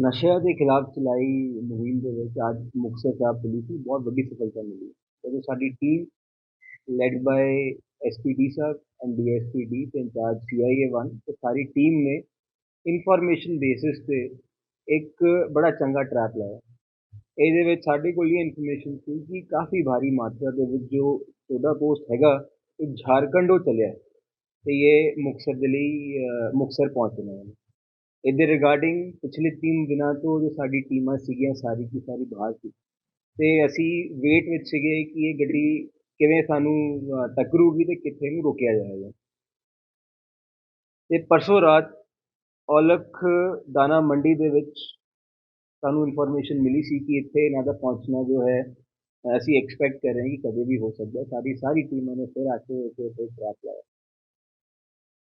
ਨਸ਼ਿਆਂ ਦੇ ਖਿਲਾਫ ਚਲਾਈ ਮੁਹਿੰਮ ਦੇ ਵਿੱਚ ਅੱਜ ਮੁਕਤਸਰ ਸਾਹਿਬ ਪੁਲਿਸ ਨੂੰ ਬਹੁਤ ਵੱਡੀ ਸਫਲਤਾ ਮਿਲੀ ਹੈ ਜਦੋਂ ਸਾਡੀ ਟੀਮ ਲੈਡ ਬਾਈ ਐਸਪੀਡੀ ਸਾਹਿਬ ਐਂਡ ਡੀਐਸਪੀ ਡੀ ਤੇ ਇੰਚਾਰਜ ਸੀਆਈਏ 1 ਤੇ ਸਾਰੀ ਟੀਮ ਨੇ ਇਨਫੋਰਮੇਸ਼ਨ ਬੇਸਿਸ ਤੇ ਇੱਕ ਬੜਾ ਚੰਗਾ ਟਰੈਪ ਲਾਇਆ ਇਹਦੇ ਵਿੱਚ ਸਾਡੇ ਕੋਲ ਇਹ ਇਨਫੋਰਮੇਸ਼ਨ ਸੀ ਕਿ ਕਾਫੀ ਭਾਰੀ ਮਾਤਰਾ ਦੇ ਵਿੱਚ ਜੋ ਸੋਡਾ ਪੋਸਟ ਹੈਗਾ ਇਹ ਝਾਰਖੰਡੋਂ ਚੱਲਿਆ ਹੈ ਤੇ ਇਹ ਮੁਕਤਸਰ ਦੇ ਲਈ ਅ, ਮੁਕਤਸਰ ਪਹੁੰਚਣਾ ਹੈ ਇਹਦੇ ਰਿਗਾਰਡਿੰਗ ਪਿਛਲੇ ਤਿੰਨ ਦਿਨਾਂ ਤੋਂ ਜੋ ਸਾਡੀ ਟੀਮਾਂ ਸੀਗੀਆਂ, ਸਾਰੀ ਕੀ ਸਾਰੀ ਬਾਹਰ ਸੀ। ਤੇ ਅਸੀਂ ਵੇਟ ਵਿੱਚ ਸੀਗੇ ਕਿ ਇਹ ਗੱਡੀ ਕਿਵੇਂ ਸਾਨੂੰ ਟੱਕਰੂਗੀ ਤੇ ਕਿੱਥੇ ਨੂੰ ਰੋਕਿਆ ਜਾਏਗਾ। ਤੇ ਪਰਸੋਂ ਰਾਤ ਔਲਖ ਦਾਣਾ ਮੰਡੀ ਦੇ ਵਿੱਚ ਸਾਨੂੰ ਇਨਫੋਰਮੇਸ਼ਨ ਮਿਲੀ ਸੀ ਕਿ ਇੱਥੇ ਇਹਨਾਂ ਦਾ ਪਹੁੰਚਣਾ ਜੋ ਹੈ, ਅਸੀਂ ਐਕਸਪੈਕਟ ਕਰ ਰਹੇ ਹਾਂ ਕਿ ਕਦੇ ਵੀ ਹੋ ਸਕਦਾ। ਸਾਡੀ ਸਾਰੀ ਟੀਮਾਂ ਨੇ ਫਿਰ ਆ ਕੇ ਇੱਥੇ ਉੱਤੇ ਟਰੈਪ ਲਾਇਆ।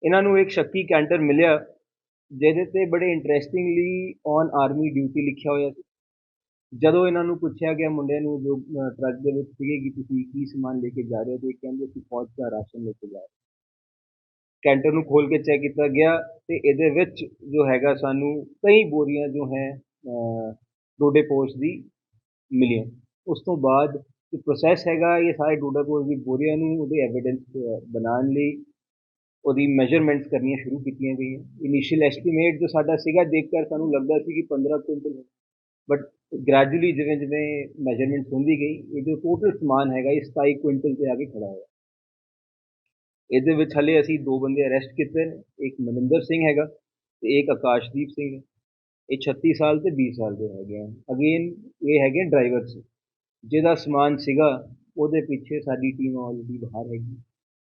ਇਹਨਾਂ ਨੂੰ ਇੱਕ ਸ਼ੱਕੀ ਕੈਂਟਰ ਮਿਲਿਆ। ਜਿਹਦੇ ਤੇ ਬੜੇ ਇੰਟਰਸਟਿੰਗਲੀ ਔਨ ਆਰਮੀ ਡਿਊਟੀ ਲਿਖਿਆ ਹੋਇਆ ਸੀ ਜਦੋਂ ਇਹਨਾਂ ਨੂੰ ਪੁੱਛਿਆ ਗਿਆ ਮੁੰਡਿਆਂ ਨੂੰ ਜੋ ਅ, ਟਰੱਕ ਦੇ ਵਿੱਚ ਸੀਗੇ ਕਿ ਤੁਸੀਂ ਕੀ ਸਮਾਨ ਲੈ ਕੇ ਜਾ ਰਹੇ ਹੋ ਤੇ ਇਹ ਕਹਿੰਦੇ ਅਸੀਂ ਫੌਜ ਦਾ ਰਾਸ਼ਨ ਲੈ ਕੇ ਜਾ ਰਹੇ ਹਾਂ। ਕੈਂਟਰ ਨੂੰ ਖੋਲ ਕੇ ਚੈੱਕ ਕੀਤਾ ਗਿਆ ਤੇ ਇਹਦੇ ਵਿੱਚ ਜੋ ਹੈਗਾ ਸਾਨੂੰ ਕਈ ਬੋਰੀਆਂ ਜੋ ਹੈ ਅ, ਡੋਡੇ ਪੋਸਟ ਦੀ ਮਿਲੀਆਂ ਉਸ ਤੋਂ ਬਾਅਦ ਜੋ ਪ੍ਰੋਸੈਸ ਹੈਗਾ ਇਹ ਸਾਰੇ ਡੋਡਾ ਪੋਸਟ ਦੀ ਬੋਰੀਆਂ ਨੂੰ ਉਹਦੇ ਐਵੀਡੈਂਸ ਬਣਾਉਣ ਲਈ ਉਹਦੀ ਮੈਜ਼ਰਮੈਂਟਸ ਕਰਨੀਆਂ ਸ਼ੁਰੂ ਕੀਤੀਆਂ ਗਈਆਂ। ਇਨੀਸ਼ੀਅਲ ਐਸਟੀਮੇਟ ਜੋ ਸਾਡਾ ਸੀਗਾ ਦੇਖ ਕੇ ਸਾਨੂੰ ਲੱਗਦਾ ਸੀ ਕਿ 15 ਕੁਇੰਟਲ ਬਟ ਗ੍ਰੈਜੂਅਲੀ ਜਿਵੇਂ ਜਿਵੇਂ ਮੈਜ਼ਰਮੈਂਟਸ ਹੁੰਦੀ ਗਈ ਇਹ ਜੋ ਟੋਟਲ ਸਮਾਨ ਹੈਗਾ ਇਹ 27 ਕੁਇੰਟਲ ਤੇ ਆ ਕੇ ਖੜਾ ਹੋਇਆ। ਇਹਦੇ ਵਿੱਚ ਹਲੇ ਅਸੀਂ ਦੋ ਬੰਦੇ ਅਰੈਸਟ ਕੀਤੇ ਨੇ, ਇੱਕ ਮਨਿੰਦਰ ਸਿੰਘ ਹੈਗਾ ਤੇ ਇੱਕ ਆਕਾਸ਼ਦੀਪ ਸਿੰਘ ਇਹ 36 ਸਾਲ ਤੇ 20 ਸਾਲ ਦੇ ਹੈਗੇ ਆ ਅਗੇਨ ਇਹ ਹੈਗੇ ਡਰਾਈਵਰਸ ਜਿਹਦਾ ਸਮਾਨ ਸੀਗਾ, ਉਹਦੇ ਪਿੱਛੇ ਸਾਡੀ ਟੀਮ ਆਲਰੇਡੀ ਬਾਹਰ ਹੈਗੀ।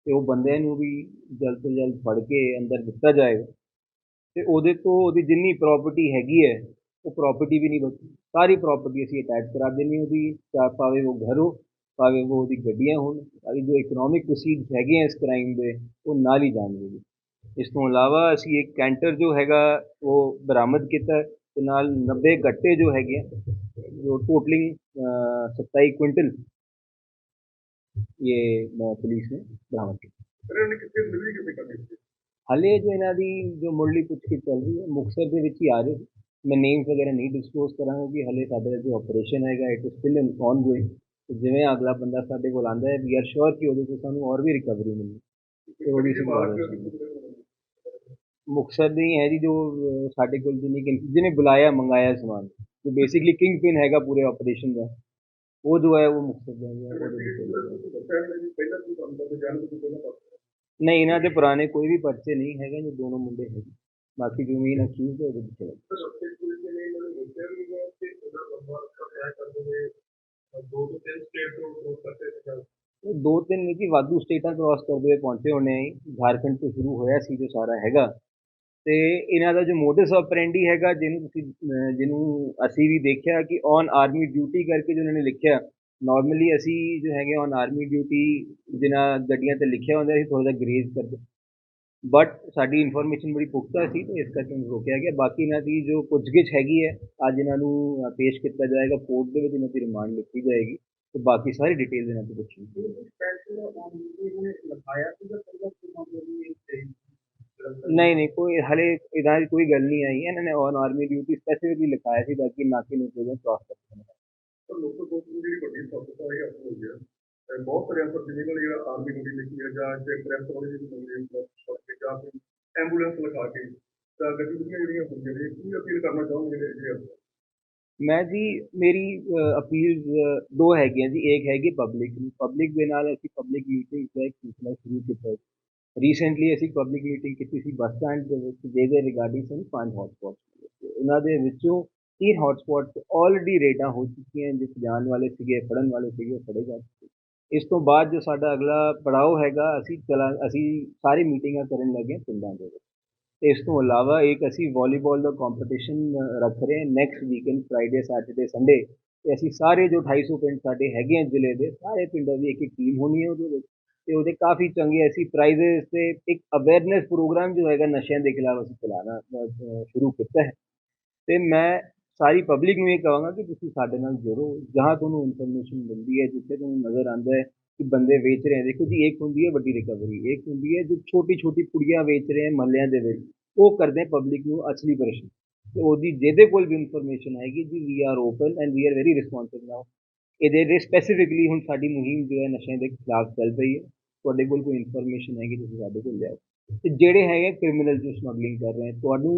ਅਤੇ ਉਹ ਬੰਦਿਆਂ ਨੂੰ ਵੀ ਜਲਦ ਤੋਂ ਜਲਦ ਫੜ ਕੇ ਅੰਦਰ ਦਿੱਤਾ ਜਾਏਗਾ ਅਤੇ ਉਹਦੇ ਤੋਂ ਉਹਦੀ ਜਿੰਨੀ ਪ੍ਰੋਪਰਟੀ ਹੈਗੀ ਹੈ, ਉਹ ਪ੍ਰੋਪਰਟੀ ਵੀ ਨਹੀਂ ਬਚੀ ਸਾਰੀ ਪ੍ਰੋਪਰਟੀ ਅਸੀਂ ਅਟੈਚ ਕਰਾ ਦੇਣੀ ਉਹਦੀ, ਚਾਹ ਭਾਵੇਂ ਉਹ ਘਰ ਹੋ, ਭਾਵੇਂ ਉਹ ਉਹਦੀ ਗੱਡੀਆਂ ਹੋਣ, ਸਾਰੀ ਜੋ ਇਕਨੋਮਿਕ ਪ੍ਰੋਸੀਡਸ ਹੈਗੇ ਆ ਇਸ ਕ੍ਰਾਈਮ ਦੇ, ਉਹ ਨਾਲ ਹੀ ਜਾਣਗੇ ਜੀ। ਇਸ ਤੋਂ ਇਲਾਵਾ ਅਸੀਂ ਇੱਕ ਕੈਂਟਰ ਜੋ ਹੈਗਾ, ਉਹ ਬਰਾਮਦ ਕੀਤਾ ਅਤੇ ਨਾਲ 90 ਗੱਟੇ ਜੋ ਹੈਗੇ ਆ, ਜੋ ਟੋਟਲਿੰਗ 27 ਕੁਇੰਟਲ ਕਿੱਥੇ ਮਿਲੀ ਕਿਵੇਂ ਕਰਨੀ ਸੀ ਹਾਲੇ ਜੋ ਇਹਨਾਂ ਦੀ ਜੋ ਮੁੱਢਲੀ ਪੁੱਛਗਿੱਛ ਚੱਲ ਰਹੀ ਹੈ ਮੁਕਤਸਰ ਦੇ ਵਿੱਚ ਹੀ ਆ ਰਹੇ। ਮੈਂ ਨੇਮਸ ਵਗੈਰਾ ਨਹੀਂ ਡਿਸਕਲੋਜ਼ ਕਰਾਂਗਾ ਕਿ ਹਾਲੇ ਸਾਡੇ ਜੋ ਆਪਰੇਸ਼ਨ ਹੈਗਾ it is still ongoing ਜਿਵੇਂ ਅਗਲਾ ਬੰਦਾ ਸਾਡੇ ਕੋਲ ਆਂਦਾ ਹੈ ਵੀ ਆਰ ਸ਼ੋਰ ਕਿ ਉਹਦੇ ਤੋਂ ਸਾਨੂੰ ਹੋਰ ਵੀ ਰਿਕਵਰੀ ਮਿਲੀ ਤੇ ਉਹਦੀ ਸੰਭਾਲ ਹੈ। ਮੁਕਤਸਰ ਦੀ ਹੈ ਜੀ ਜੋ ਸਾਡੇ ਕੋਲ ਜਿਹਨੇ ਜਿਹਨੇ ਬੁਲਾਇਆ ਮੰਗਾਇਆ ਸਮਾਨ। ਜੋ ਬੇਸਿਕਲੀ ਕਿੰਗ ਪਿਨ ਹੈਗਾ ਪੂਰੇ ਆਪਰੇਸ਼ਨ ਦਾ। ਉਹ ਜੋ ਹੈ, ਉਹ ਮੁਕਤਸਰ ਦਾ ਨਹੀਂ, ਇਹਨਾਂ ਦੇ ਪੁਰਾਣੇ ਕੋਈ ਵੀ ਪਰਚੇ ਨਹੀਂ ਹੈਗੇ, ਜੋ ਦੋਨੋਂ ਮੁੰਡੇ ਹੈਗੇ। ਬਾਕੀ ਜੋ ਮੇਨ ਅਕਿਊਜ਼ ਹੈ, ਉਹਦੇ ਵਿੱਚ ਦੋ ਤਿੰਨ ਨਹੀਂ ਕਿ ਵਾਧੂ ਸਟੇਟਾਂ ਕ੍ਰਾਸ ਕਰਦੇ ਹੋਏ ਪਹੁੰਚੇ ਹੋਣੇ ਝਾਰਖੰਡ ਤੋਂ ਸ਼ੁਰੂ ਹੋਇਆ ਸੀ ਜੋ ਸਾਰਾ ਹੈਗਾ। ਤੇ ਇਹਨਾਂ ਦਾ ਜੋ ਮੋਡਸ ਆਪਰੈਂਡੀ ਹੈਗਾ, ਜਿਹਨੂੰ ਤੁਸੀਂ ਜਿਹਨੂੰ ਅਸੀਂ ਵੀ ਦੇਖਿਆ ਕਿ ਔਨ ਆਰਮੀ ਡਿਊਟੀ ਕਰਕੇ ਜੋ ਉਹਨਾਂ ਨੇ ਲਿਖਿਆ ਨਾਰਮਲੀ ਅਸੀਂ ਜੋ ਹੈਗੇ ਔਨ ਆਰਮੀ ਡਿਊਟੀ ਜਿਨ੍ਹਾਂ ਗੱਡੀਆਂ ਤੇ ਲਿਖਿਆ ਹੁੰਦਾ ਸੀ ਥੋੜਾ ਜਿਹਾ ਗਰੇਜ਼ ਕਰਦੇ ਬਟ ਸਾਡੀ ਇਨਫੋਰਮੇਸ਼ਨ ਬੜੀ ਪੁਖਤਾ ਸੀ ਤੇ ਇਸ ਕਰਕੇ ਉਹਨੂੰ ਰੋਕਿਆ ਗਿਆ। ਬਾਕੀ ਇਹਨਾਂ ਦੀ ਜੋ ਪੁੱਛਗਿੱਛ ਹੈਗੀ ਹੈ, ਅੱਜ ਇਹਨਾਂ ਨੂੰ ਪੇਸ਼ ਕੀਤਾ ਜਾਏਗਾ ਕੋਰਟ ਦੇ ਵਿੱਚ ਇਹਨਾਂ ਦੀ ਰਿਮਾਂਡ ਲਿੱਤੀ ਜਾਏਗੀ ਤੇ ਬਾਕੀ ਸਾਰੀ ਡਿਟੇਲ ਇਹਨਾਂ ਤੋਂ ਪੁੱਛੀ ਸਪੈਸ਼ਲ ਔਨ ਡਿਊਟੀ ਨੇ ਲਿਖਾਇਆ ਸੀ ਜਾਂ ਪਹਿਲਾਂ ਕੋਈ ਮਾਮਲੇ ਦੀ ਨਹੀਂ ਨਹੀਂ ਕੋਈ ਹਲੇ ਇਹਦਾ ਦੀ ਕੋਈ ਗੱਲ ਨਹੀਂ ਆਈ ਹੈ। ਇਹਨਾਂ ਨੇ ਔਨ ਆਰਮੀ ਡਿਊਟੀ ਸਪੈਸੀਫਿਕਲੀ ਲਿਖਾਇਆ ਸੀ ਬਾਕੀ ਨਾਕੇ ਨੂੰ ਕੋਈ ਕ੍ਰਾਸ ਕਰਦੇ ਨੇ ਪਰ ਲੋਕਲ ਕੋਰਟ ਦੀ ਜਿਹੜੀ ਵੱਡੀ ਸਮੱਸਿਆ ਇਹ ਹੱਲ ਹੋ ਗਿਆ ਤੇ ਬਹੁਤ ਸਾਰੇ ਅਫਸਰ ਜਿਨ੍ਹਾਂ ਨੇ ਜਿਹੜਾ ਆਰਮੀ ਡਿਊਟੀ ਲਿਖੀ ਹੈ ਜਾਂ ਜੇ ਪ੍ਰੈਸ ਵਾਲੇ ਦੀ ਬੰਦੇ ਨੇ ਜਾਂ ਫਿਰ ਐਂਬੂਲੈਂਸ ਲਗਾ ਕੇ ਤਾਂ ਗਤੀਵਿਧੀਆਂ ਜਿਹੜੀਆਂ ਹੁੰਦੀਆਂ ਨੇ ਕੀ ਅਪੀਲ ਕਰਨਾ ਚਾਹੋਗੇ ਜਿਹੜੇ ਜਿਹੜੇ ਅਫਸਰ ਮੈਂ ਜੀ ਮੇਰੀ ਅਪੀਲ ਦੋ ਹੈਗੀਆਂ ਜੀ ਇੱਕ ਹੈਗੀ ਪਬਲਿਕ ਨੂੰ ਪਬਲਿਕ ਦੇ ਨਾਲ ਅਸੀਂ ਪਬਲਿਕ ਮੀਟਿੰਗ ਦਾ ਇੱਕ ਸਿਲਸਿਲਾ ਸ਼ੁਰੂ ਕੀਤਾ ਰੀਸੈਂਟਲੀ ਅਸੀਂ ਪਬਲਿਕ ਮੀਟਿੰਗ ਕੀਤੀ ਸੀ ਬੱਸ ਸਟੈਂਡ ਦੇ ਵਿੱਚ, ਜਿਹਦੇ ਰਿਗਾਰਡਿੰਗ ਸਨ ਪੰਜ ਹੌਟਸਪੌਟਸ ਉਹਨਾਂ ਦੇ ਵਿੱਚੋਂ ਤਿੰਨ ਹੌਟਸਪੌਟਸ ਆਲਰੇਡੀ ਰੇਡਾਂ ਹੋ ਚੁੱਕੀਆਂ ਜਿਸ ਜਾਣ ਵਾਲੇ ਸੀਗੇ, ਫੜਨ ਵਾਲੇ ਸੀਗੇ ਫੜੇ ਜਾ ਚੁੱਕੇ ਇਸ ਤੋਂ ਬਾਅਦ ਜੋ ਸਾਡਾ ਅਗਲਾ ਪੜਾਅ ਹੈਗਾ, ਅਸੀਂ ਚਲਾ, ਅਸੀਂ ਸਾਰੀ ਮੀਟਿੰਗਾਂ ਕਰਨ ਲੱਗੇ ਪਿੰਡਾਂ ਦੇ ਵਿੱਚ। ਤੇ ਇਸ ਤੋਂ ਇਲਾਵਾ ਇੱਕ ਅਸੀਂ ਵਾਲੀਬਾਲ ਦਾ ਕੰਪੀਟੀਸ਼ਨ ਰੱਖ ਰਹੇ ਹਾਂ next weekend Friday Saturday Sunday ਤੇ ਅਸੀਂ ਸਾਰੇ ਜੋ 250 ਪਿੰਡ ਸਾਡੇ ਹੈਗੇ ਆ ਜ਼ਿਲ੍ਹੇ ਦੇ, ਸਾਰੇ ਪਿੰਡਾਂ ਦੀ ਇੱਕ ਇੱਕ ਟੀਮ ਹੋਣੀ ਹੈ ਉਹਦੇ ਵਿੱਚ। ਤੇ ਉਹਦੇ ਕਾਫੀ ਚੰਗੇ ਅਸੀਂ ਪ੍ਰਾਈਜ਼ਸ ਤੇ ਇੱਕ ਅਵੇਅਰਨੈਸ ਪ੍ਰੋਗਰਾਮ ਜੋ ਹੈਗਾ ਨਸ਼ਿਆਂ ਦੇ ਖਿਲਾਫ ਅਸੀਂ ਚਲਾਉਣਾ ਸ਼ੁਰੂ ਕੀਤਾ ਹੈ। ਤੇ ਮੈਂ ਸਾਰੀ ਪਬਲਿਕ ਨੂੰ ਇਹ ਕਹਾਂਗਾ ਕਿ ਤੁਸੀਂ ਸਾਡੇ ਨਾਲ ਜੁੜੋ। ਜਹਾਂ ਤੁਹਾਨੂੰ ਇਨਫੋਰਮੇਸ਼ਨ ਮਿਲਦੀ ਹੈ, ਜਿੱਥੇ ਤੁਹਾਨੂੰ ਨਜ਼ਰ ਆਉਂਦਾ ਹੈ ਕਿ ਬੰਦੇ ਵੇਚ ਰਹੇ ਹੈ ਦੇਖੋ ਜੀ, ਇੱਕ ਹੁੰਦੀ ਹੈ ਵੱਡੀ ਰਿਕਵਰੀ ਇੱਕ ਹੁੰਦੀ ਹੈ ਜੋ ਛੋਟੀ ਛੋਟੀ ਪੁੜੀਆਂ ਵੇਚ ਰਹੇ ਹੈ ਮਹੱਲਿਆਂ ਦੇ ਵਿੱਚ। ਉਹ ਕਰਦੇ ਪਬਲਿਕ ਨੂੰ ਅਸਲੀ ਪਰੇਸ਼ਾਨ। ਤੇ ਉਹਦੀ ਜਿਹਦੇ ਕੋਲ ਵੀ ਇਨਫੋਰਮੇਸ਼ਨ ਆਏਗੀ ਜੀ we are open and we are very responsive now ਇਹਦੇ ਲਈ ਸਪੈਸੀਫਿਕਲੀ ਹੁਣ ਸਾਡੀ ਮੁਹਿੰਮ ਜੋ ਹੈ ਨਸ਼ਿਆਂ ਦੇ ਖਿਲਾਫ ਚੱਲ ਰਹੀ ਹੈ। ਤੁਹਾਡੇ ਕੋਲ ਕੋਈ ਇਨਫੋਰਮੇਸ਼ਨ ਹੈਗੀ, ਤੁਸੀਂ ਸਾਡੇ ਕੋਲ ਲਿਆਓ। ਤੇ ਜਿਹੜੇ ਹੈਗੇ ਕ੍ਰਿਮੀਨਲ ਜੋ ਸਮਗਲਿੰਗ ਕਰ ਰਹੇ ਹੈ ਤੁਹਾਨੂੰ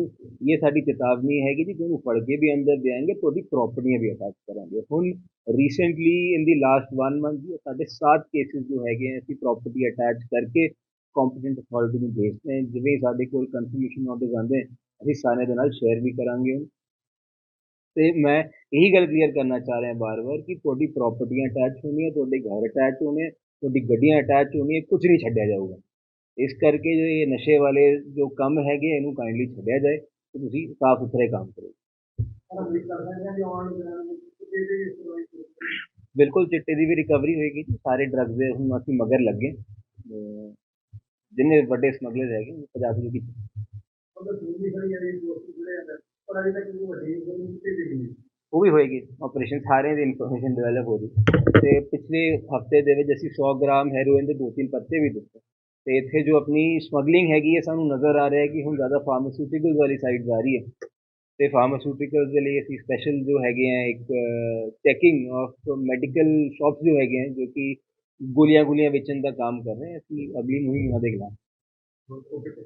ਇਹ ਸਾਡੀ ਚੇਤਾਵਨੀ ਹੈਗੀ ਜੀ, ਤੁਹਾਨੂੰ ਫੜ ਕੇ ਵੀ ਅੰਦਰ ਦੇਣਗੇ, ਤੁਹਾਡੀ ਪ੍ਰਾਪਰਟੀਆਂ ਵੀ ਅਟੈਚ ਕਰਾਂਗੇ। ਹੁਣ recently in the last 1 month ਜੀ, ਸਾਡੇ 7 ਕੇਸਿਸ ਜੋ ਹੈਗੇ ਹੈ ਅਸੀਂ ਪ੍ਰਾਪਰਟੀ ਅਟੈਚ ਕਰਕੇ ਕੰਪੀਟੈਂਟ ਅਥਾਰਟੀ ਨੂੰ ਭੇਜਦੇ ਹਾਂ। ਜਿਵੇਂ ਸਾਡੇ ਕੋਲ ਕਨਫਰਮੇਸ਼ਨ ਆਰਡਰਸ ਆਉਂਦੇ ਅਸੀਂ ਸਾਰੇ ਦੇ ਨਾਲ ਸ਼ੇਅਰ ਵੀ ਕਰਾਂਗੇ। ਤੇ ਮੈਂ ਇਹੀ ਗੱਲ ਕਲੀਅਰ ਕਰਨਾ ਚਾਹ ਰਿਹਾ ਬਾਰ-ਬਾਰ ਕਿ ਤੁਹਾਡੀ ਪ੍ਰਾਪਰਟੀਆਂ ਅਟੈਚ ਹੋਣੀਆਂ, ਤੁਹਾਡੇ ਘਰ ਅਟੈਚ ਹੋਣੇ, ਤੁਹਾਡੀ ਗੱਡੀਆਂ ਅਟੈਚ ਹੋਣੀਆਂ ਕੁਝ ਨਹੀਂ ਛੱਡਿਆ ਜਾਊਗਾ। ਇਸ ਕਰਕੇ ਜੋ ਇਹ ਨਸ਼ੇ ਵਾਲੇ ਜੋ ਕੰਮ ਹੈਗੇ ਇਹਨੂੰ ਕਾਈਂਡਲੀ ਛੱਡਿਆ ਜਾਏ ਤੇ ਤੁਸੀਂ ਸਾਫ਼ ਸੁਥਰੇ ਕੰਮ ਕਰੋ। ਬਿਲਕੁਲ, ਚਿੱਟੇ ਦੀ ਵੀ ਰਿਕਵਰੀ ਹੋਏਗੀ ਸਾਰੇ ਡਰੱਗਸ ਦੇ ਹੁਣ ਅਸੀਂ ਮਗਰ ਲੱਗੇ ਜਿੰਨੇ ਵੱਡੇ ਸਮਗਲਰ ਹੈਗੇ ਉਹ ਪੰਜਾਬ ਦੇ ਵਿੱਚ ਉਹ ਵੀ ਹੋਏਗੀ ਆਪਰੇਸ਼ਨ ਸਾਰਿਆਂ ਦੀ ਇਨਫੋਰਮੇਸ਼ਨ ਡਿਵੈਲਪ ਹੋ ਰਹੀ ਤੇ ਪਿਛਲੇ ਹਫ਼ਤੇ ਦੇ ਵਿੱਚ ਅਸੀਂ 100 ਗ੍ਰਾਮ ਹੈਰੋਇਨ ਦੇ ਦੋ ਤਿੰਨ ਪੱਤੇ ਵੀ ਦਿੱਤੇ। ਤੇ ਇੱਥੇ ਜੋ ਆਪਣੀ ਸਮਗਲਿੰਗ ਹੈਗੀ ਹੈ ਸਾਨੂੰ ਨਜ਼ਰ ਆ ਰਿਹਾ ਹੈ ਕਿ ਹੁਣ ਜ਼ਿਆਦਾ ਫਾਰਮਾਸਿਊਟੀਕਲਸ ਵਾਲੀ ਸਾਈਡ ਜਾ ਰਹੀ ਹੈ। ਤੇ ਫਾਰਮਾਸਿਊਟੀਕਲਸ ਦੇ ਲਈ ਅਸੀਂ ਸਪੈਸ਼ਲ ਜੋ ਹੈਗੇ ਆ ਇੱਕ ਚੈਕਿੰਗ ਆਫ ਮੈਡੀਕਲ ਸ਼ਾਪਸ ਜੋ ਹੈਗੇ ਆ ਜੋ ਕਿ ਗੋਲੀਆਂ ਗੋਲੀਆਂ ਵੇਚਣ ਦਾ ਕੰਮ ਕਰ ਰਹੇ ਅਸੀਂ ਅਗਲੀ ਮੁਹਿੰਮ ਉਹਨਾਂ ਦੇ ਖਿਲਾਫ ਓਕੇ